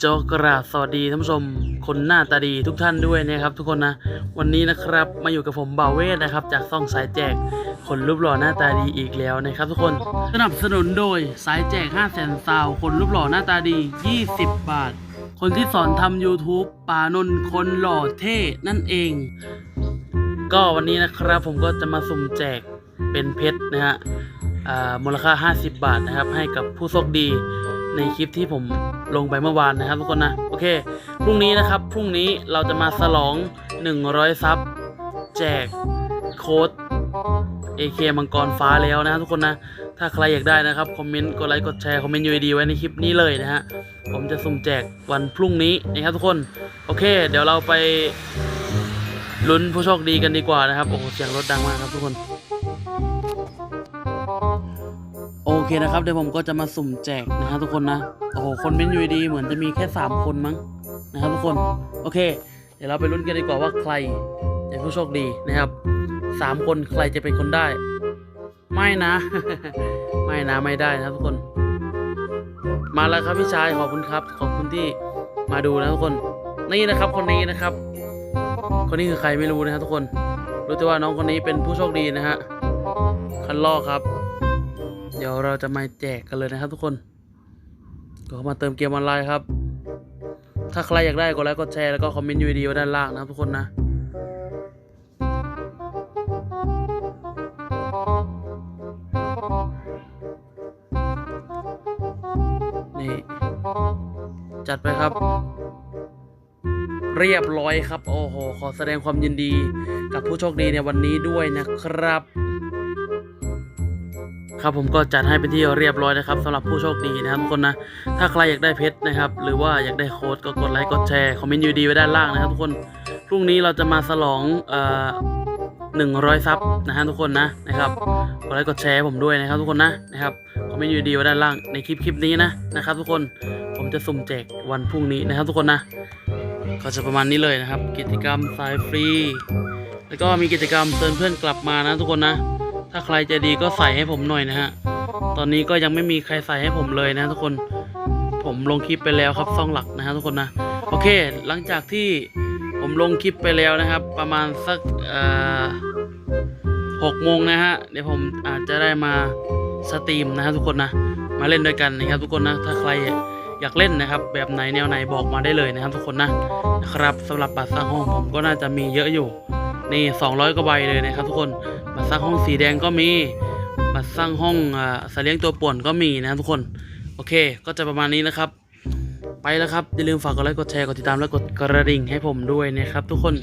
โจกราบสวัสดีท่านผู้ชมคนหน้าตาดีทุกท่านด้วยนะครับ ทุกคนนะวันนี้นะครับมาอยู่กับผมบ่าวเวทนะครับ จากซ่องสายแจกคนรูปหล่อหน้าตาดีอีกแล้วนะครับ ทุกคนสนับสนุนโดยสายแจก5 0 0แสนซาวคนรูปหล่อหน้าตาดี 20 บาท คนที่สอนทำ YouTube ปานนท์คนหล่อเท่นั่นเอง ก็วันนี้นะครับผมก็จะมาสุ่มแจกเป็นเพชรนะฮะอ่ามูลค่า 50 บาทนะครับให้กับผู้โชคดี ในคลิปที่ผมลงไปเมื่อวานนะครับทุกคนนะโอเคพรุ่งนี้นะครับพรุ่งนี้เราจะมาฉลอง 100 ซับแจกโค้ด AK มังกรฟ้าแล้วนะทุกคนนะ ถ้าใครอยากได้นะครับ คอมเมนต์ กดไลค์ กดแชร์ คอมเมนต์ UID ไว้ในคลิปนี้เลยนะฮะ ผมจะสุ่มแจกวันพรุ่งนี้นะครับทุกคน โอเค เดี๋ยวเราไปลุ้นผู้โชคดีกันดีกว่านะครับ โอ้โห เสียงรถดังมากครับทุกคน เคนะครับเดี๋ยวผมก็จะมาสุ่มแจกนะฮะทุกคนนะโอ้โหคนเม้นยูดีเหมือนจะมีแค่ 3 คนมั้งนะครับทุกคนโอเค เดี๋ยวเราไปลุ้นกันดีกว่าว่าใครจะผู้โชคดีนะครับสามคนใครจะเป็นคนได้ ไม่นะ ไม่นะไม่ได้นะครับทุกคน มาแล้วครับพี่ชายขอบคุณครับ ขอบคุณที่มาดูนะทุกคน นี่นะครับคนนี้นะครับ คนนี้คือใครไม่รู้นะครับทุกคน รู้แต่ว่าน้องคนนี้เป็นผู้โชคดีนะฮะคันล่อครับ เดี๋ยวเราจะมาแจกกันเลยนะครับทุกคน ก็มาเติมเกมออนไลน์ครับ ถ้าใครอยากได้กดไลค์กดแชร์แล้วก็คอมเมนต์อยู่ดีไว้ด้านล่างนะครับทุกคนนะนี่จัดไปครับ เรียบร้อยครับ โอ้โห ขอแสดงความยินดีกับผู้โชคดีในวันนี้ด้วยนะครับ ครับผมก็จัดให้เป็นที่เรียบร้อยนะครับสำหรับผู้โชคดีนะครับทุกคนนะถ้าใครอยากได้เพชรนะครับ หรือว่าอยากได้โค้ดก็กดไลค์กดแชร์คอมเมนต์ยูดีไว้ด้านล่างนะครับทุกคนพรุ่งนี้เราจะมาฉลองเอ่อหนึ่งร้อยซับนะฮะทุกคนนะนะครับกดไลค์กดแชร์ผมด้วยนะครับทุกคนนะนะครับคอมเมนต์ยูดีไว้ด้านล่างในคลิปคลิปนี้นะนะครับ ทุกคนผมจะสุ่มแจกวันพรุ่งนี้นะครับ ทุกคนนะ ก็จะประมาณนี้เลยนะครับ กิจกรรมสายฟรี แล้วก็มีกิจกรรมเตือนเพื่อนกลับมานะทุกคนนะ ถ้าใครใจะดีก็ใส่ให้ผมหน่อยนะฮะ ตอนนี้ก็ยังไม่มีใครใส่ให้ผมเลยนะทุกคน ผมลงคลิปไปแล้วครับซ่องหลักนะฮะทุกคนนะ โอเค หลังจากที่ผมลงคลิปไปแล้วนะครับ ประมาณสักเอ่อหกโมงนะฮะ เดี๋ยวผมอาจจะได้มาสตรีมนะฮะทุกคนนะ มาเล่นด้วยกันนะครับ ทุกคนนะ ถ้าใครอยากเล่นนะครับ แบบไหนแนวไหนบอกมาได้เลยนะครับ ทุกคนนะนะครับสำหรับบัตรสร้างห้องผมก็น่าจะมีเยอะอยู่นี่200กว่าใบเลยนะครับ ทุกคน บัตรสร้างห้องสีแดงก็มี บัตรสร้างห้องอ่าสตว์เลี้ยงตัวป่วนก็มีนะครับทุกคน โอเค ก็จะประมาณนี้นะครับ ไปแล้วครับ อย่าลืมฝากกดไลค์ กดแชร์ กดติดตาม และกดกระดิ่งให้ผมด้วยนะครับทุกคน